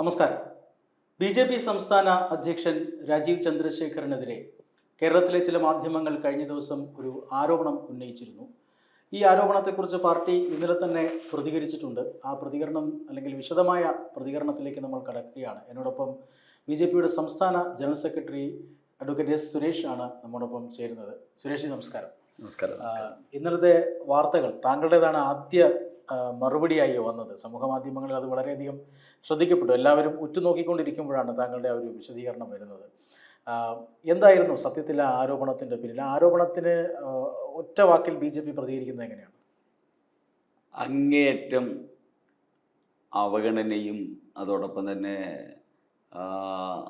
നമസ്കാരം. B J P സംസ്ഥാന അധ്യക്ഷൻ രാജീവ് ചന്ദ്രശേഖറിനെതിരെ കേരളത്തിലെ ചില മാധ്യമങ്ങൾ കഴിഞ്ഞ ദിവസം ഒരു ആരോപണം ഉന്നയിച്ചിരുന്നു. ഈ ആരോപണത്തെക്കുറിച്ച് പാർട്ടി ഇന്നലെ തന്നെ പ്രതികരിച്ചിട്ടുണ്ട്. ആ പ്രതികരണം അല്ലെങ്കിൽ വിശദമായ പ്രതികരണത്തിലേക്ക് നമ്മൾ കടക്കുകയാണ്. എന്നോടൊപ്പം ബി ജെ പിയുടെ സംസ്ഥാന general secretary advocate S Suresh ആണ് നമ്മോടൊപ്പം ചേരുന്നത്. സുരേഷ് നമസ്കാരം. നമസ്കാരം ഇന്നലത്തെ വാർത്തകൾ താങ്കളുടേതാണ് ആദ്യ മറുപടിയായി വന്നത്. സമൂഹ മാധ്യമങ്ങളിൽ അത് വളരെയധികം ശ്രദ്ധിക്കപ്പെട്ടു. എല്ലാവരും ഉറ്റുനോക്കിക്കൊണ്ടിരിക്കുമ്പോഴാണ് താങ്കളുടെ ആ ഒരു വിശദീകരണം വരുന്നത്. എന്തായിരുന്നു സത്യത്തിൽ ആ ആരോപണത്തിന്റെ പിന്നിൽ? ആരോപണത്തിന് ഒറ്റ വാക്കിൽ ബി ജെ പി പ്രതികരിക്കുന്നത് എങ്ങനെയാണ്? അങ്ങേയറ്റം അവഗണനയും അതോടൊപ്പം തന്നെ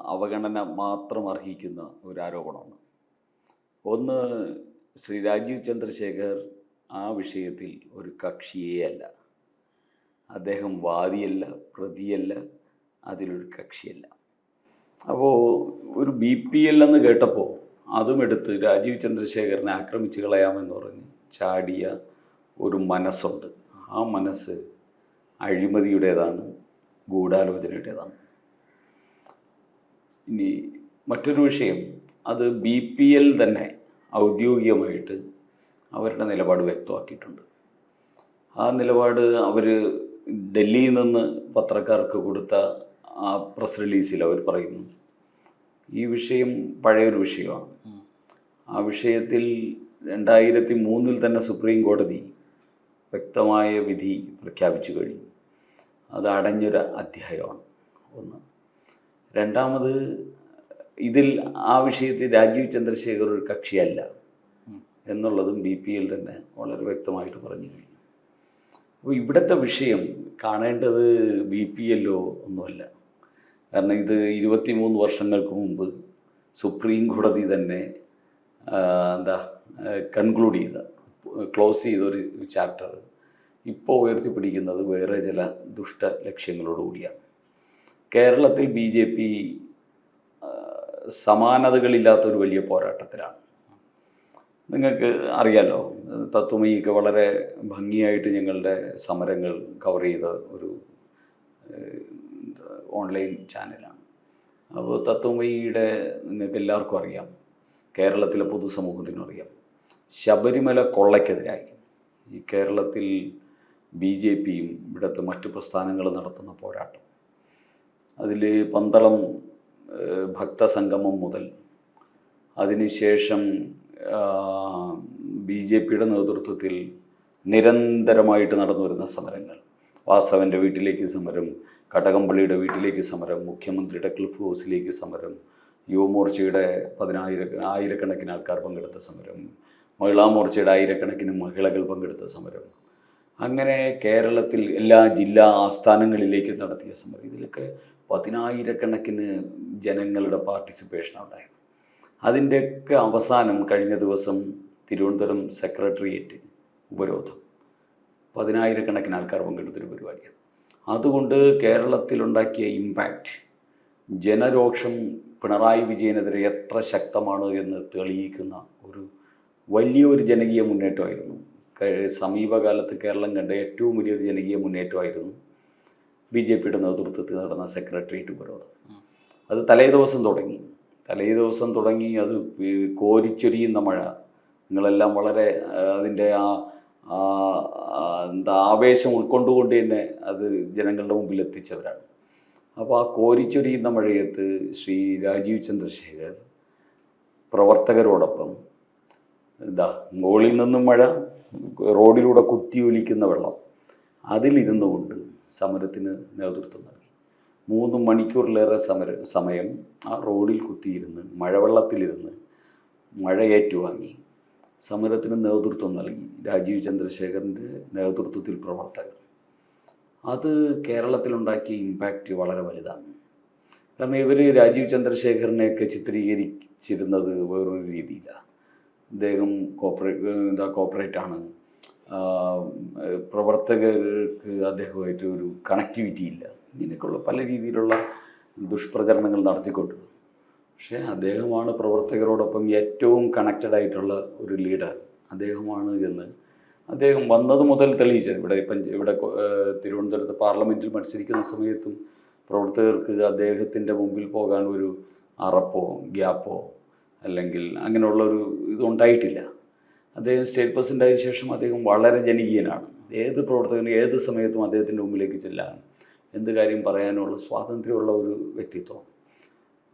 അവഗണന മാത്രം അർഹിക്കുന്ന ഒരു ആരോപണമാണ്. ഒന്ന് ശ്രീ രാജീവ് ചന്ദ്രശേഖർ ആ വിഷയത്തിൽ ഒരു കക്ഷിയേ അല്ല. അദ്ദേഹം വാദിയല്ല പ്രതിയല്ല അതിലൊരു കക്ഷിയല്ല. അപ്പോൾ ഒരു ബി പി എൽ എന്ന് കേട്ടപ്പോൾ അതും എടുത്ത് രാജീവ് ചന്ദ്രശേഖരനെ ആക്രമിച്ച് കളയാമെന്ന് പറഞ്ഞ് ചാടിയ ഒരു മനസ്സുണ്ട്. ആ മനസ്സ് അഴിമതിയുടേതാണ് ഗൂഢാലോചനയുടേതാണ്. ഇനി മറ്റൊരു വിഷയം അത് ബി പി എൽ തന്നെ ഔദ്യോഗികമായിട്ട് അവരുടെ നിലപാട് വ്യക്തമാക്കിയിട്ടുണ്ട്. ആ നിലപാട് അവർ ഡൽഹിയിൽ നിന്ന് പത്രക്കാർക്ക് കൊടുത്ത ആ പ്രസ് റിലീസിൽ അവർ പറയുന്നു. ഈ വിഷയം പഴയൊരു വിഷയമാണ്. ആ വിഷയത്തിൽ രണ്ടായിരത്തി മൂന്നിൽ തന്നെ സുപ്രീം കോടതി വ്യക്തമായ വിധി പ്രഖ്യാപിച്ചു കഴിഞ്ഞു. അത് അടഞ്ഞൊരു അധ്യായമാണ് ഒന്ന്. രണ്ടാമത് ഇതിൽ ആ വിഷയത്തിൽ രാജീവ് ചന്ദ്രശേഖർ ഒരു കക്ഷിയല്ല. എന്നുള്ളതും ബി പി എൽ തന്നെ വളരെ വ്യക്തമായിട്ട് പറഞ്ഞു കഴിഞ്ഞു. അപ്പോൾ ഇവിടുത്തെ വിഷയം കാണേണ്ടത് ബി പി എല്ലോ ഒന്നുമല്ല. കാരണം ഇത് ഇരുപത്തി മൂന്ന് വർഷങ്ങൾക്ക് മുമ്പ് സുപ്രീം കോടതി തന്നെ എന്താ കൺക്ലൂഡ് ചെയ്ത ക്ലോസ് ചെയ്ത ഒരു ചാപ്റ്റർ ഇപ്പോൾ ഉയർത്തിപ്പിടിക്കുന്നത് വേറെ ചില ദുഷ്ട ലക്ഷ്യങ്ങളോടുകൂടിയാണ് കേരളത്തിൽ ബി ജെ പി സമാനതകളില്ലാത്തൊരു വലിയ പോരാട്ടത്തിലാണ്. നിങ്ങൾക്ക് അറിയാലോ തത്വമയിക്ക് വളരെ ഭംഗിയായിട്ട് ഞങ്ങളുടെ സമരങ്ങൾ കവർ ചെയ്ത ഒരു ഓൺലൈൻ ചാനലാണ് അപ്പോൾ തത്വമയിയുടെ നിങ്ങൾക്ക് എല്ലാവർക്കും അറിയാം കേരളത്തിലെ പൊതുസമൂഹത്തിനും അറിയാം. ശബരിമല കൊള്ളയ്ക്കെതിരായി ഈ കേരളത്തിൽ ബി ജെ പിയും ഇവിടുത്തെ മറ്റു പ്രസ്ഥാനങ്ങൾ നടത്തുന്ന പോരാട്ടം. അതിൽ പന്തളം ഭക്തസംഗമം മുതൽ അതിനുശേഷം ബി ജെ പിയുടെ നേതൃത്വത്തിൽ നിരന്തരമായിട്ട് നടന്നു വരുന്ന സമരങ്ങൾ. വാസവന്റെ വീട്ടിലേക്ക് സമരം കടകംപള്ളിയുടെ വീട്ടിലേക്ക് സമരം മുഖ്യമന്ത്രിയുടെ ക്ലിഫ് ഹൗസിലേക്ക് സമരം യുവമോർച്ചയുടെ പതിനായിര ആയിരക്കണക്കിന് ആൾക്കാർ പങ്കെടുത്ത സമരം മഹിളാ മോർച്ചയുടെ ആയിരക്കണക്കിന് മഹിളകൾ പങ്കെടുത്ത സമരം. അങ്ങനെ കേരളത്തിൽ എല്ലാ ജില്ലാ ആസ്ഥാനങ്ങളിലേക്കും നടത്തിയ സമരം. ഇതിലൊക്കെ പതിനായിരക്കണക്കിന് ജനങ്ങളുടെ പാർട്ടിസിപ്പേഷൻ ഉണ്ടായിരുന്നു. അതിന്റെയൊക്കെ അവസാനം കഴിഞ്ഞ ദിവസം തിരുവനന്തപുരം സെക്രട്ടേറിയറ്റ് ഉപരോധം. പതിനായിരക്കണക്കിന് ആൾക്കാർ പങ്കെടുത്തൊരു പരിപാടിയാണ്. അതുകൊണ്ട് കേരളത്തിലുണ്ടാക്കിയ ഇമ്പാക്റ്റ് ജനരോക്ഷം പിണറായി വിജയനെതിരെ എത്ര ശക്തമാണ് എന്ന് തെളിയിക്കുന്ന ഒരു വലിയൊരു ജനകീയ മുന്നേറ്റമായിരുന്നു. സമീപകാലത്ത് കേരളം കണ്ട ഏറ്റവും വലിയൊരു ജനകീയ മുന്നേറ്റമായിരുന്നു ബി ജെ പിയുടെ നേതൃത്വത്തിൽ നടന്ന സെക്രട്ടേറിയറ്റ് ഉപരോധം. അത് തലേ ദിവസം തുടങ്ങി. തലേ ദിവസം തുടങ്ങി അത് കോരിച്ചൊരിയുന്ന മഴ. നിങ്ങളെല്ലാം വളരെ അതിന്റെ ആ എന്താ ആവേശം ഉൾക്കൊണ്ടുകൊണ്ട് തന്നെ അത് ജനങ്ങളുടെ മുമ്പിൽ എത്തിച്ചവരാണ്. അപ്പോൾ ആ കോരിച്ചൊരിയുന്ന മഴയത്ത് ശ്രീ രാജീവ് ചന്ദ്രശേഖർ പ്രവർത്തകരോടൊപ്പം എന്താ മുകളിൽ നിന്നും മഴ റോഡിലൂടെ കുത്തിയൊലിക്കുന്ന വെള്ളം അതിലിരുന്നു കൊണ്ട് സമരത്തിന് നേതൃത്വം മൂന്ന് മണിക്കൂറിലേറെ സമര സമയം ആ റോഡിൽ കുത്തിയിരുന്ന് മഴവെള്ളത്തിലിരുന്ന് മഴ ഏറ്റുവാങ്ങി. സമരത്തിന് നേതൃത്വം നൽകി. രാജീവ് ചന്ദ്രശേഖരന്റെ നേതൃത്വത്തിൽ പ്രവർത്തകർ. അത് കേരളത്തിലുണ്ടാക്കിയ ഇമ്പാക്റ്റ് വളരെ വലുതാണ്. കാരണം ഇവർ രാജീവ് ചന്ദ്രശേഖരനെയൊക്കെ ചിത്രീകരിച്ചിരുന്നത് വേറൊരു രീതിയിലാണ് അദ്ദേഹം കോപ്പറേറ്റ് എന്താ കോപ്പറേറ്റ് ആണ്. പ്രവർത്തകർക്ക് അദ്ദേഹമായിട്ട് ഒരു കണക്ടിവിറ്റി ഇല്ല. ഇങ്ങനെയൊക്കെയുള്ള പല രീതിയിലുള്ള ദുഷ്പ്രചരണങ്ങൾ നടത്തിക്കൊണ്ടിരുന്നു പക്ഷേ അദ്ദേഹമാണ് പ്രവർത്തകരോടൊപ്പം ഏറ്റവും കണക്റ്റഡ് ആയിട്ടുള്ള ഒരു ലീഡർ അദ്ദേഹമാണ് എന്ന് അദ്ദേഹം വന്നത് മുതൽ തെളിയിച്ചത്. ഇവിടെ ഇപ്പം ഇവിടെ തിരുവനന്തപുരത്ത് പാർലമെന്റിൽ മത്സരിക്കുന്ന സമയത്തും പ്രവർത്തകർക്ക് അദ്ദേഹത്തിന്റെ മുമ്പിൽ പോകാൻ ഒരു അറപ്പോ ഗ്യാപ്പോ അല്ലെങ്കിൽ അങ്ങനെയുള്ള ഒരു ഇതുണ്ടായിട്ടില്ല അദ്ദേഹം സ്റ്റേറ്റ് പ്രസിഡന്റ് ആയ ശേഷം അദ്ദേഹം വളരെ ജനകീയനാണ്. ഏത് പ്രവർത്തകനും ഏത് സമയത്തും അദ്ദേഹത്തിന്റെ മുമ്പിലേക്ക് ചെല്ലാൻ എന്ത് കാര്യം പറയാനുള്ള സ്വാതന്ത്ര്യമുള്ള ഒരു വ്യക്തിത്വം.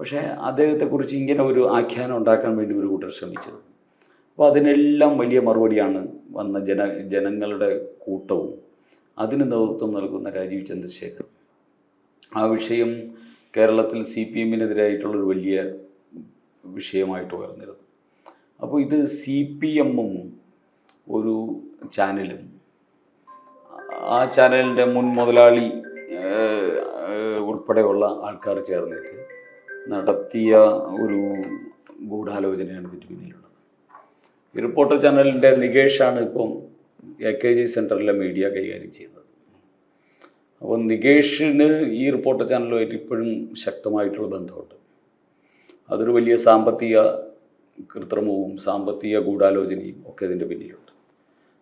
പക്ഷേ അദ്ദേഹത്തെക്കുറിച്ച് ഇങ്ങനെ ഒരു ആഖ്യാനം ഉണ്ടാക്കാൻ വേണ്ടി ഒരു കൂട്ടർ ശ്രമിച്ചത്. അപ്പോൾ അതിനെല്ലാം വലിയ മറുപടിയാണ് വന്ന ജന ജനങ്ങളുടെ കൂട്ടവും. അതിന് നേതൃത്വം നൽകുന്ന രാജീവ് ചന്ദ്രശേഖർ ആ വിഷയം കേരളത്തിൽ സി പി എമ്മിനെതിരായിട്ടുള്ളൊരു വലിയ വിഷയമായിട്ട് ഉയർന്നിരുന്നു. അപ്പോൾ ഇത് സി പി എമ്മും ഒരു ചാനലും. ആ ചാനലിന്റെ മുൻ മുതലാളി ഉൾപ്പെടെയുള്ള ആൾക്കാർ ചേർന്നിട്ട് നടത്തിയ ഒരു ഗൂഢാലോചനയാണ് ഇതിന് പിന്നിലുള്ളത്. ഈ റിപ്പോർട്ടർ ചാനലിന്റെ നികേഷാണ് ഇപ്പം എ കെ ജി സെന്ററിലെ മീഡിയ കൈകാര്യം ചെയ്യുന്നത്. അപ്പോൾ നികേഷിന് ഈ റിപ്പോർട്ടർ ചാനലുമായിട്ട് ഇപ്പോഴും ശക്തമായിട്ടുള്ള ബന്ധമുണ്ട്. അതൊരു വലിയ സാമ്പത്തിക കൃത്രിമവും സാമ്പത്തിക ഗൂഢാലോചനയും ഒക്കെ ഇതിന്റെ പിന്നിലുണ്ട്.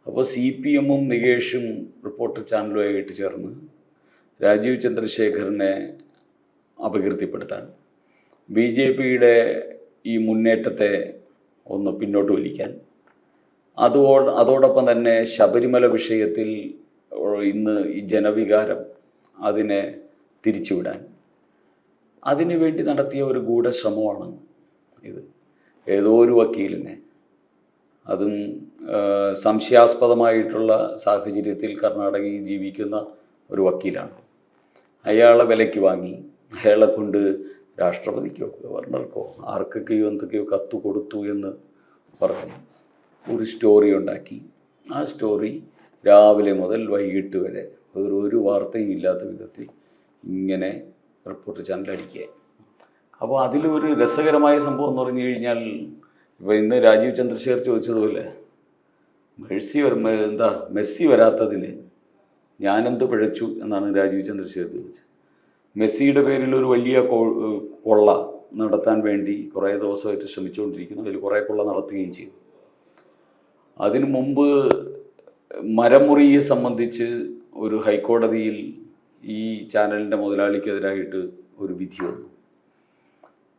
അപ്പോൾ സി പി എമ്മും നികേഷും റിപ്പോർട്ടർ ചാനലുമായിട്ട് ചേർന്ന് രാജീവ് ചന്ദ്രശേഖറിനെ അപകീർത്തിപ്പെടുത്താൻ. ബി ജെ പിയുടെ ഈ മുന്നേറ്റത്തെ ഒന്ന് പിന്നോട്ട് വലിക്കാൻ. അതോ അതോടൊപ്പം തന്നെ ശബരിമല വിഷയത്തിൽ ഇന്ന് ഈ ജനവികാരം അതിനെ തിരിച്ചുവിടാൻ. അതിനുവേണ്ടി നടത്തിയ ഒരു ഗൂഢശ്രമമാണ് ഇത്. ഏതോ ഒരു വക്കീലിനെ. അതും സംശയാസ്പദമായിട്ടുള്ള സാഹചര്യത്തിൽ കർണാടകയിൽ ജീവിക്കുന്ന ഒരു വക്കീലാണ്. അയാളെ വിലയ്ക്ക് വാങ്ങി. അയാളെ കൊണ്ട് രാഷ്ട്രപതിക്കോ ഗവർണർക്കോ ആർക്കൊക്കെയോ എന്തൊക്കെയോ കത്ത് കൊടുത്തു എന്ന് പറഞ്ഞു ഒരു സ്റ്റോറി ഉണ്ടാക്കി. ആ സ്റ്റോറി രാവിലെ മുതൽ വൈകിട്ട് വരെ വേറെ ഒരു വാർത്തയും ഇല്ലാത്ത വിധത്തിൽ ഇങ്ങനെ റിപ്പോർട്ട് ചാനലടിക്കുക. അപ്പോൾ അതിലൊരു രസകരമായ സംഭവം എന്ന് പറഞ്ഞു കഴിഞ്ഞാൽ ഇപ്പോൾ ഇന്ന് രാജീവ് ചന്ദ്രശേഖർ ചോദിച്ചതുപോലെ മെഴ്സി എന്താ മെസ്സി വരാത്തതിന് ഞാനെന്ത് പിഴച്ചു എന്നാണ് രാജീവ് ചന്ദ്രശേഖർ ചോദിച്ചത്. മെസ്സിയുടെ പേരിൽ ഒരു വലിയ കൊള്ള നടത്താൻ വേണ്ടി കുറേ ദിവസമായിട്ട് ശ്രമിച്ചുകൊണ്ടിരിക്കുന്നു. അതിൽ കുറേ കൊള്ള നടത്തുകയും ചെയ്തു. അതിനു മുമ്പ് മരമുറിയെ സംബന്ധിച്ച് ഒരു ഹൈക്കോടതിയിൽ ഈ ചാനലിന്റെ മുതലാളിക്കെതിരായിട്ട് ഒരു വിധി വന്നു.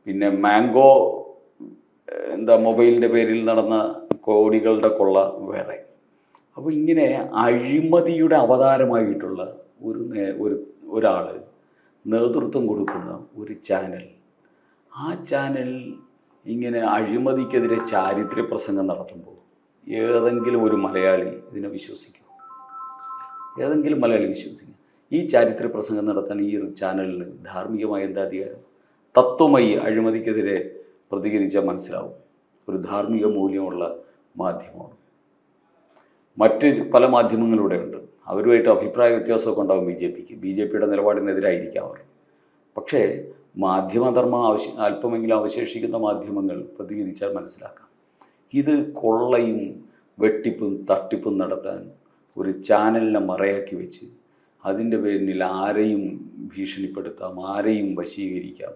പിന്നെ മാംഗോ എന്താ മൊബൈലിന്റെ പേരിൽ നടന്ന കോടികളുടെ കൊള്ള വേറെ. അപ്പോൾ ഇങ്ങനെ അഴിമതിയുടെ അവതാരമായിട്ടുള്ള ഒരു ഒരു ഒരാൾ നേതൃത്വം കൊടുക്കുന്ന ഒരു ചാനൽ. ആ ചാനൽ ഇങ്ങനെ അഴിമതിക്കെതിരെ ചാരിത്ര പ്രസംഗം നടത്തുമ്പോൾ ഏതെങ്കിലും ഒരു മലയാളി ഇതിനെ വിശ്വസിക്കും. ഏതെങ്കിലും മലയാളി വിശ്വസിക്കും. ഈ ചാരിത്ര പ്രസംഗം നടത്താൻ ഈ ചാനലിന് ധാർമ്മികമായ എന്താ അധികാരം? തത്വമായി അഴിമതിക്കെതിരെ പ്രതികരിച്ചാൽ മനസ്സിലാവും. ഒരു ധാർമ്മിക മൂല്യമുള്ള മാധ്യമമാണ്. മറ്റ് പല മാധ്യമങ്ങളിലൂടെ ഉണ്ട്. അവരുമായിട്ട് അഭിപ്രായ വ്യത്യാസമൊക്കെ ഉണ്ടാവും ബി ജെ പിക്ക്. ബി ജെ പിയുടെ നിലപാടിനെതിരായിരിക്കാം അവർ. പക്ഷേ മാധ്യമധർമ്മം ആവശ്യ അല്പമെങ്കിലും അവശേഷിക്കുന്ന മാധ്യമങ്ങൾ പ്രതികരിച്ചാൽ മനസ്സിലാക്കാം. ഇത് കൊള്ളയും വെട്ടിപ്പും തട്ടിപ്പും നടത്താൻ ഒരു ചാനലിനെ മറയാക്കി വെച്ച് അതിന്റെ പേരിൽ ആരെയും ഭീഷണിപ്പെടുത്താം ആരെയും വശീകരിക്കാം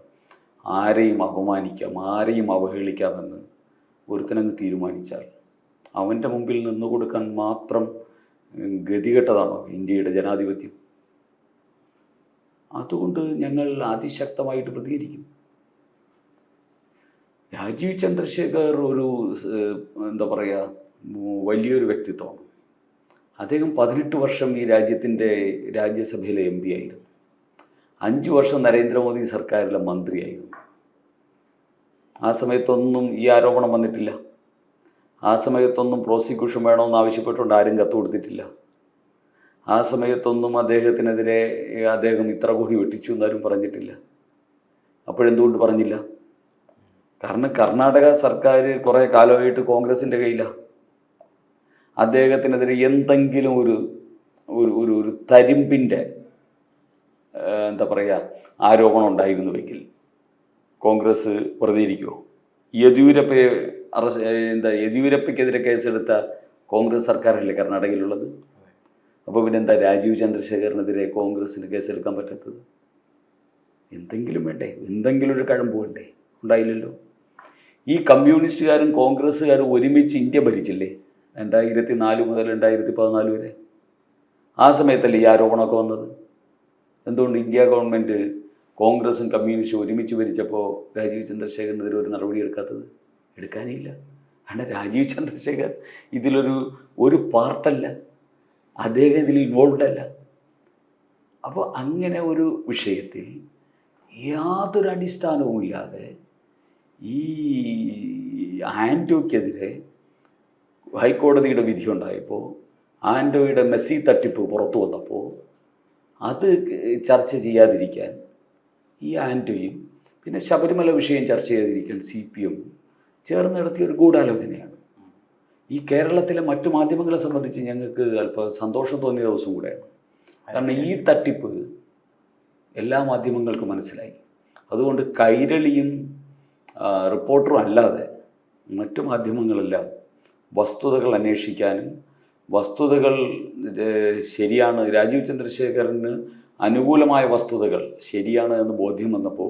ആരെയും അപമാനിക്കാം ആരെയും അവഹേളിക്കാമെന്ന് ഒരുത്തനങ്ങ് തീരുമാനിച്ചാൽ അവന്റെ മുമ്പിൽ നിന്നു കൊടുക്കാൻ മാത്രം ഗതികെട്ടതാണോ ഇന്ത്യയുടെ ജനാധിപത്യം. അതുകൊണ്ട് ഞങ്ങൾ അതിശക്തമായിട്ട് പ്രതികരിക്കും. രാജീവ് ചന്ദ്രശേഖർ ഒരു എന്താ പറയുക വലിയൊരു വ്യക്തിത്വമാണ്. അദ്ദേഹം പതിനെട്ട് വർഷം ഈ രാജ്യത്തിന്റെ രാജ്യസഭയിലെ എം പി ആയിരുന്നു. അഞ്ച് വർഷം നരേന്ദ്രമോദി സർക്കാരിലെ മന്ത്രിയായിരുന്നു. ആ സമയത്തൊന്നും ഈ ആരോപണം വന്നിട്ടില്ല. ആ സമയത്തൊന്നും പ്രോസിക്യൂഷൻ വേണമെന്ന് ആവശ്യപ്പെട്ടുകൊണ്ട് ആരും കത്ത് കൊടുത്തിട്ടില്ല. ആ സമയത്തൊന്നും അദ്ദേഹത്തിനെതിരെ അദ്ദേഹം ഇത്ര കോടി വെട്ടിച്ചു എന്നാരും പറഞ്ഞിട്ടില്ല. അപ്പോഴെന്തുകൊണ്ട് പറഞ്ഞില്ല? കാരണം കർണാടക സർക്കാർ കുറേ കാലമായിട്ട് കോൺഗ്രസിന്റെ കയ്യിലാണ് അദ്ദേഹത്തിനെതിരെ എന്തെങ്കിലും ഒരു ഒരു ഒരു ഒരു തരിമ്പിന്റെ എന്താ പറയുക ആരോപണം ഉണ്ടായിരുന്നുവെങ്കിൽ കോൺഗ്രസ് പ്രതികരിക്കുമോ യെദ്യൂരപ്പയെ അറസ്റ്റ് എന്താ യെദ്യൂരപ്പയ്ക്കെതിരെ കേസെടുത്ത കോൺഗ്രസ് സർക്കാരല്ലേ കർണാടകയിലുള്ളത്? അപ്പോൾ പിന്നെ എന്താ രാജീവ് ചന്ദ്രശേഖറിനെതിരെ കോൺഗ്രസ്സിന് കേസെടുക്കാൻ പറ്റാത്തത്? എന്തെങ്കിലും വേണ്ടേ? എന്തെങ്കിലും ഒരു കഴമ്പ് വേണ്ടേ? ഉണ്ടായില്ലല്ലോ. ഈ കമ്മ്യൂണിസ്റ്റുകാരും കോൺഗ്രസ്സുകാരും ഒരുമിച്ച് ഇന്ത്യ ഭരിച്ചില്ലേ? രണ്ടായിരത്തി നാല് മുതൽ രണ്ടായിരത്തി പതിനാല് വരെ. ആ സമയത്തല്ലേ ഈ ആരോപണമൊക്കെ വന്നത്? എന്തുകൊണ്ട് ഇന്ത്യ ഗവൺമെന്റ് കോൺഗ്രസും കമ്മ്യൂണിസ്റ്റും ഒരുമിച്ച് ഭരിച്ചപ്പോൾ രാജീവ് ചന്ദ്രശേഖരനെതിരെ ഒരു നടപടി എടുക്കാത്തത് എടുക്കാനില്ല. കാരണം രാജീവ് ചന്ദ്രശേഖർ ഇതിലൊരു ഒരു പാർട്ടല്ല. അദ്ദേഹം ഇതിൽ ഇൻവോൾവ് അല്ല. അപ്പോൾ അങ്ങനെ ഒരു വിഷയത്തിൽ യാതൊരു അടിസ്ഥാനവുമില്ലാതെ ഈ ആന്റോയ്ക്കെതിരെ ഹൈക്കോടതിയുടെ വിധി ഉണ്ടായപ്പോൾ ആന്റോയുടെ മെസ്സി തട്ടിപ്പ് പുറത്തു വന്നപ്പോൾ അത് ചർച്ച ചെയ്യാതിരിക്കാൻ ഈ ആന്റോയും പിന്നെ ശബരിമല വിഷയം ചർച്ച ചെയ്യാതിരിക്കാൻ സി പി എമ്മും ചേർന്ന് നടത്തിയ ഒരു ഗൂഢാലോചനയാണ്. ഈ കേരളത്തിലെ മറ്റു മാധ്യമങ്ങളെ സംബന്ധിച്ച് ഞങ്ങൾക്ക് അല്പം സന്തോഷം തോന്നിയ ദിവസം കൂടെയാണ്. കാരണം ഈ തട്ടിപ്പ് എല്ലാ മാധ്യമങ്ങൾക്കും മനസ്സിലായി. അതുകൊണ്ട് കൈരളിയും റിപ്പോർട്ടറും അല്ലാതെ മറ്റു മാധ്യമങ്ങളെല്ലാം വസ്തുതകൾ അന്വേഷിക്കാനും വസ്തുതകൾ ശരിയാണ് രാജീവ് ചന്ദ്രശേഖരന് അനുകൂലമായ വസ്തുതകൾ ശരിയാണ് എന്ന് ബോധ്യം വന്നപ്പോൾ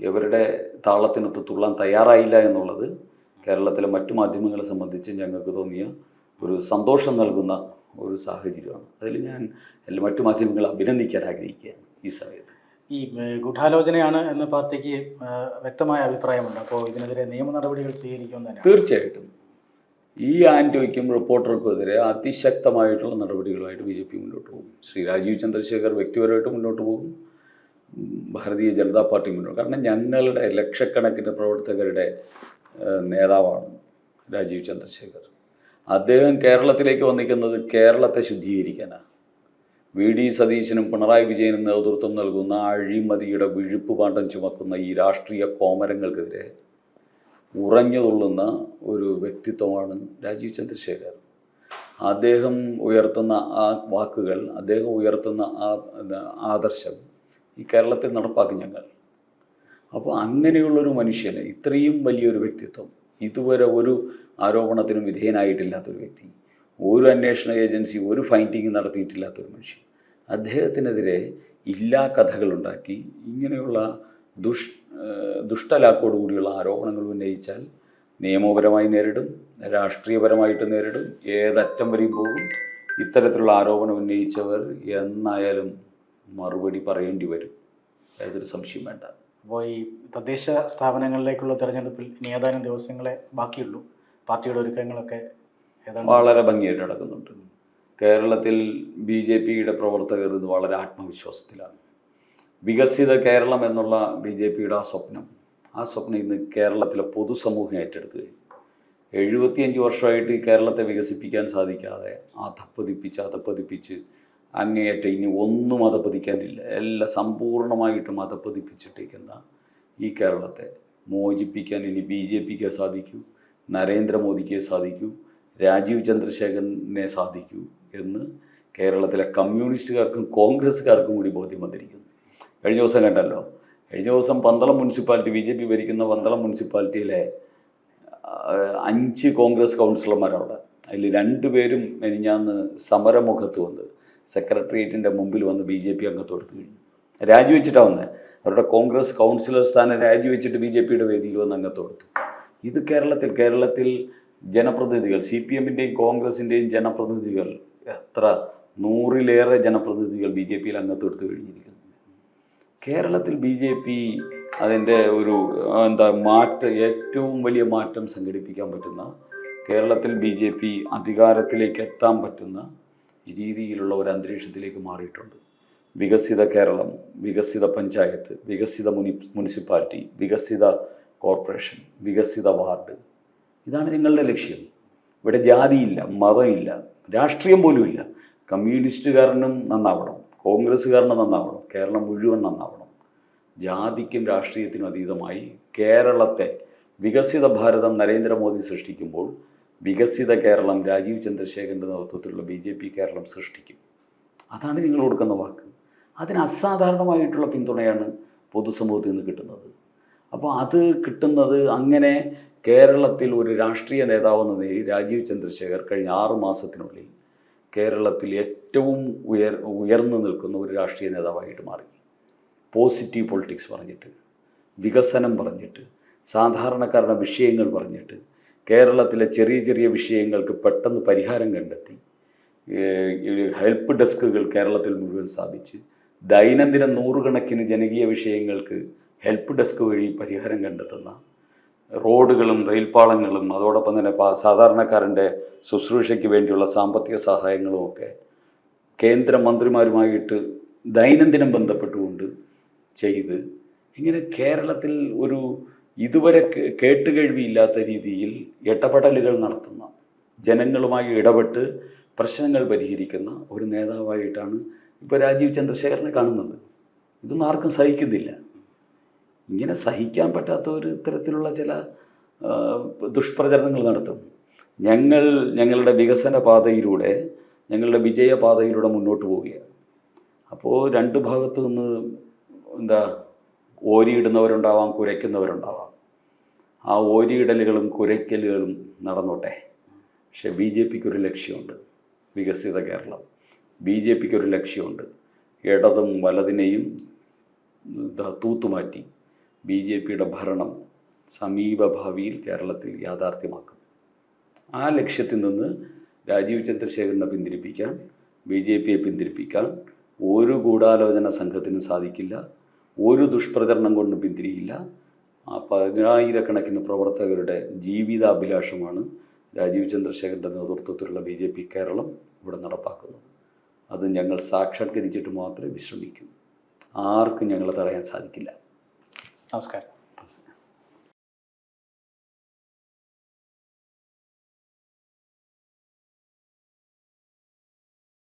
ഇവരുടെ താളത്തിനൊത്ത് തുള്ളാൻ തയ്യാറായില്ല എന്നുള്ളത് കേരളത്തിലെ മറ്റു മാധ്യമങ്ങളെ സംബന്ധിച്ച് ഞങ്ങൾക്ക് തോന്നിയ ഒരു സന്തോഷം നൽകുന്ന ഒരു സാഹചര്യമാണ്. അതിൽ ഞാൻ എല്ലാ മറ്റു മാധ്യമങ്ങളെ അഭിനന്ദിക്കാൻ ആഗ്രഹിക്കുകയാണ് ഈ സമയത്ത്. ഈ ഗൂഢാലോചനയാണ് എന്ന പാർട്ടിക്ക് വ്യക്തമായ അഭിപ്രായമുണ്ട്. അപ്പോൾ ഇതിനെതിരെ നിയമ നടപടികൾ സ്വീകരിക്കും തന്നെ തീർച്ചയായിട്ടും. ഈ ആന്റോയ്ക്കും റിപ്പോർട്ടർക്കും എതിരെ അതിശക്തമായിട്ടുള്ള നടപടികളുമായിട്ട് ബി ജെ പി മുന്നോട്ട് പോകും. ശ്രീ രാജീവ് ചന്ദ്രശേഖർ വ്യക്തിപരമായിട്ട് മുന്നോട്ട് പോകും. ഭാരതീയ ജനതാ പാർട്ടി മുന്നോട്ട് കാരണം ഞങ്ങളുടെ ലക്ഷക്കണക്കിന് പ്രവർത്തകരുടെ നേതാവാണ് രാജീവ് ചന്ദ്രശേഖർ. അദ്ദേഹം കേരളത്തിലേക്ക് വന്നിരിക്കുന്നത് കേരളത്തെ ശുദ്ധീകരിക്കാനാണ്. വി. ഡി. സതീശനും പിണറായി വിജയനും നേതൃത്വം നൽകുന്ന അഴിമതിയുടെ വിഴുപ്പ് പാണ്ഡം ചുമക്കുന്ന ഈ രാഷ്ട്രീയ കോമരങ്ങൾക്കെതിരെ ഉറഞ്ഞു തുള്ളുന്ന ഒരു വ്യക്തിത്വമാണ് രാജീവ് ചന്ദ്രശേഖർ. അദ്ദേഹം ഉയർത്തുന്ന ആ വാക്കുകൾ അദ്ദേഹം ഉയർത്തുന്ന ആ ആദർശം ഈ കേരളത്തിൽ നടപ്പാക്കും ഞങ്ങൾ അപ്പോൾ അങ്ങനെയുള്ളൊരു മനുഷ്യനെ ഇത്രയും വലിയൊരു വ്യക്തിത്വം ഇതുവരെ ഒരു ആരോപണത്തിനും വിധേയനായിട്ടില്ലാത്തൊരു വ്യക്തി ഒരു അന്വേഷണ ഏജൻസി ഒരു ഫൈൻഡിങ് നടത്തിയിട്ടില്ലാത്തൊരു മനുഷ്യൻ അദ്ദേഹത്തിനെതിരെ ഇല്ലാ കഥകളുണ്ടാക്കി ഇങ്ങനെയുള്ള ദുഷ് ദുഷ്ടലാക്കോടു ദുഷ്ടലാക്കോടുകൂടിയുള്ള ആരോപണങ്ങൾ ഉന്നയിച്ചാൽ നിയമപരമായി നേരിടും രാഷ്ട്രീയപരമായിട്ട് നേരിടും ഏതറ്റം വരെയും പോകും. ഇത്തരത്തിലുള്ള ആരോപണം ഉന്നയിച്ചവർ എന്നായാലും മറുപടി പറയേണ്ടി വരും. യാതൊരു സംശയം വേണ്ട. അപ്പോൾ ഈ തദ്ദേശ സ്ഥാപനങ്ങളിലേക്കുള്ള തെരഞ്ഞെടുപ്പിൽ ഇനി ഏതാനും ദിവസങ്ങളെ ബാക്കിയുള്ളൂ. പാർട്ടിയുടെ ഒരുക്കങ്ങളൊക്കെ വളരെ ഭംഗിയായിട്ട് നടക്കുന്നുണ്ട്. കേരളത്തിൽ ബി ജെ പിയുടെ പ്രവർത്തകർ ഇന്ന് വളരെ ആത്മവിശ്വാസത്തിലാണ്. വികസിത കേരളം എന്നുള്ള ബി ജെ പിയുടെ ആ സ്വപ്നം ആ സ്വപ്നം ഇന്ന് കേരളത്തിലെ പൊതുസമൂഹം ഏറ്റെടുത്തു കഴിഞ്ഞു എഴുപത്തിയഞ്ച് വർഷമായിട്ട് ഈ കേരളത്തെ വികസിപ്പിക്കാൻ സാധിക്കാതെ ആ അധപ്പതിപ്പിച്ച് അധപ്പതിപ്പിച്ച് അങ്ങേയറ്റം ഇനി ഒന്നും അധപ്പതിക്കാനില്ല എല്ലാം സമ്പൂർണമായിട്ടും മതപ്പതിപ്പിച്ചിട്ടിരിക്കുന്ന ഈ കേരളത്തെ മോചിപ്പിക്കാൻ ഇനി ബി ജെ പിക്ക് സാധിക്കൂ നരേന്ദ്രമോദിക്ക് സാധിക്കൂ രാജീവ് ചന്ദ്രശേഖരനെ സാധിക്കൂ എന്ന് കേരളത്തിലെ കമ്മ്യൂണിസ്റ്റുകാർക്കും കോൺഗ്രസ്സുകാർക്കും കൂടി ബോധ്യം വന്നിരിക്കുന്നു. കഴിഞ്ഞ ദിവസം കണ്ടല്ലോ കഴിഞ്ഞ ദിവസം Pandalam municipality B J P ഭരിക്കുന്ന പന്തളം മുനിസിപ്പാലിറ്റിയിലെ അഞ്ച് കോൺഗ്രസ് കൗൺസിലർമാരവിടെ. അതിൽ രണ്ടുപേരും മെനിഞ്ഞാന്ന് സമരമുഖത്ത് വന്ന് സെക്രട്ടേറിയറ്റിന്റെ മുമ്പിൽ വന്ന് ബി ജെ പി അംഗത്തോടുത്ത് കഴിഞ്ഞു. രാജിവെച്ചിട്ടാണ് വന്നത് അവരുടെ കോൺഗ്രസ് കൗൺസിലർ സ്ഥാനം രാജിവെച്ചിട്ട് ബി ജെ പിയുടെ വേദിയിൽ വന്ന് അംഗത്വം എടുത്തു. ഇത് കേരളത്തിൽ കേരളത്തിൽ ജനപ്രതിനിധികൾ സി പി എമ്മിന്റെയും കോൺഗ്രസിന്റെയും ജനപ്രതിനിധികൾ എത്ര നൂറിലേറെ ജനപ്രതിനിധികൾ ബി ജെ പിയിൽ അംഗത്തെടുത്ത് കഴിഞ്ഞിരിക്കുന്നു. കേരളത്തിൽ ബി ജെ പി അതിന്റെ ഒരു എന്താ മാറ്റം ഏറ്റവും വലിയ മാറ്റം സംഘടിപ്പിക്കാൻ പറ്റുന്ന കേരളത്തിൽ ബി ജെ പി അധികാരത്തിലേക്ക് എത്താൻ പറ്റുന്ന രീതിയിലുള്ള ഒരു അന്തരീക്ഷത്തിലേക്ക് മാറിയിട്ടുണ്ട്. വികസിത കേരളം വികസിത പഞ്ചായത്ത് വികസിത മുനി മുനിസിപ്പാലിറ്റി വികസിത കോർപ്പറേഷൻ വികസിത വാർഡ്. ഇതാണ് ഞങ്ങളുടെ ലക്ഷ്യം. ഇവിടെ ജാതിയില്ല മതമില്ല രാഷ്ട്രീയം പോലുമില്ല കമ്മ്യൂണിസ്റ്റുകാരനും നന്നാവണം കോൺഗ്രസ്സുകാരനും നന്നാവണം കേരളം മുഴുവൻ നന്നാവണം. ജാതിക്കും രാഷ്ട്രീയത്തിനും അതീതമായി കേരളത്തെ വികസിത ഭാരതം നരേന്ദ്രമോദി സൃഷ്ടിക്കുമ്പോൾ വികസിത കേരളം രാജീവ് ചന്ദ്രശേഖരന്റെ നേതൃത്വത്തിലുള്ള ബി ജെ പി കേരളം സൃഷ്ടിക്കും. അതാണ് നിങ്ങൾ കൊടുക്കുന്ന വാക്ക്. അതിന് അസാധാരണമായിട്ടുള്ള പിന്തുണയാണ് പൊതുസമൂഹത്തിൽ നിന്ന് കിട്ടുന്നത്. അപ്പോൾ അത് കിട്ടുന്നത് അങ്ങനെ കേരളത്തിൽ ഒരു രാഷ്ട്രീയ നേതാവെന്ന നിലയിൽ രാജീവ് ചന്ദ്രശേഖർ കഴിഞ്ഞ ആറു മാസത്തിനുള്ളിൽ കേരളത്തിൽ ഏറ്റവും ഉയർ ഉയർന്നു നിൽക്കുന്ന ഒരു രാഷ്ട്രീയ നേതാവായിട്ട് മാറി. പോസിറ്റീവ് പൊളിറ്റിക്സ് പറഞ്ഞിട്ട് വികസനം പറഞ്ഞിട്ട് സാധാരണക്കാരുടെ വിഷയങ്ങൾ പറഞ്ഞിട്ട് കേരളത്തിലെ ചെറിയ ചെറിയ വിഷയങ്ങൾക്ക് പെട്ടെന്ന് പരിഹാരം കണ്ടെത്തി. ഹെൽപ്പ് ഡെസ്കുകൾ കേരളത്തിൽ മുഴുവൻ സ്ഥാപിച്ച് ദൈനംദിന നൂറുകണക്കിന് ജനകീയ വിഷയങ്ങൾക്ക് ഹെൽപ്പ് ഡെസ്ക് വഴി പരിഹാരം കണ്ടെത്തുന്ന റോഡുകളും റെയിൽപാളങ്ങളും അതോടൊപ്പം തന്നെ സാധാരണക്കാരന്റെ ശുശ്രൂഷയ്ക്ക് വേണ്ടിയുള്ള സാമ്പത്തിക സഹായങ്ങളും ഒക്കെ കേന്ദ്രമന്ത്രിമാരുമായിട്ട് ദൈനംദിനം ബന്ധപ്പെട്ടുകൊണ്ട് ചെയ്ത് ഇങ്ങനെ കേരളത്തിൽ ഒരു ഇതുവരെ കേ- കേട്ടുകേഴ്വിയില്ലാത്ത രീതിയിൽ ഇടപെടലുകൾ നടത്തുന്ന ജനങ്ങളുമായി ഇടപെട്ട് പ്രശ്നങ്ങൾ പരിഹരിക്കുന്ന ഒരു നേതാവായിട്ടാണ് ഇപ്പോൾ രാജീവ് ചന്ദ്രശേഖരനെ കാണുന്നത്. ഇതൊന്നും ആർക്കും സഹിക്കുന്നില്ല. ഇങ്ങനെ സഹിക്കാൻ പറ്റാത്ത ഒരു തരത്തിലുള്ള ചില ദുഷ്പ്രചരണങ്ങൾ നടത്തും. ഞങ്ങൾ ഞങ്ങളുടെ വികസന പാതയിലൂടെ ഞങ്ങളുടെ വിജയപാതയിലൂടെ മുന്നോട്ട് പോവുകയാണ്. അപ്പോൾ രണ്ട് ഭാഗത്തു നിന്ന് എന്താ ഓരിയിടുന്നവരുണ്ടാവാം കുരയ്ക്കുന്നവരുണ്ടാവാം. ആ ഓരിയിടലുകളും കുരയ്ക്കലുകളും നടന്നോട്ടെ. പക്ഷെ ബി ജെ പിക്ക് ഒരു ലക്ഷ്യമുണ്ട്. വികസിത കേരളം. ബി ജെ പിക്ക് ഒരു ലക്ഷ്യമുണ്ട്. ഇടതും വലതിനെയും തൂത്തുമാറ്റി ബി ജെ പിയുടെ ഭരണം സമീപഭാവിയിൽ കേരളത്തിൽ യാഥാർത്ഥ്യമാക്കും. ആ ലക്ഷ്യത്തിൽ നിന്ന് രാജീവ് ചന്ദ്രശേഖരനെ പിന്തിരിപ്പിക്കാൻ ബി ജെ പിയെ പിന്തിരിപ്പിക്കാൻ ഒരു ഗൂഢാലോചന സംഘത്തിനും സാധിക്കില്ല. ഒരു ദുഷ്പ്രചരണം കൊണ്ടും പിന്തിരിയില്ല. ആ പതിനായിരക്കണക്കിന് പ്രവർത്തകരുടെ ജീവിതാഭിലാഷമാണ് രാജീവ് ചന്ദ്രശേഖരന്റെ നേതൃത്വത്തിലുള്ള ബി ജെ പി കേരളം ഇവിടെ നടപ്പാക്കുന്നത്. അത് ഞങ്ങൾ സാക്ഷാത്കരിച്ചിട്ട് മാത്രമേ വിശ്രമിക്കൂ. ആർക്കും ഞങ്ങളെ തടയാൻ സാധിക്കില്ല. നമസ്കാരം.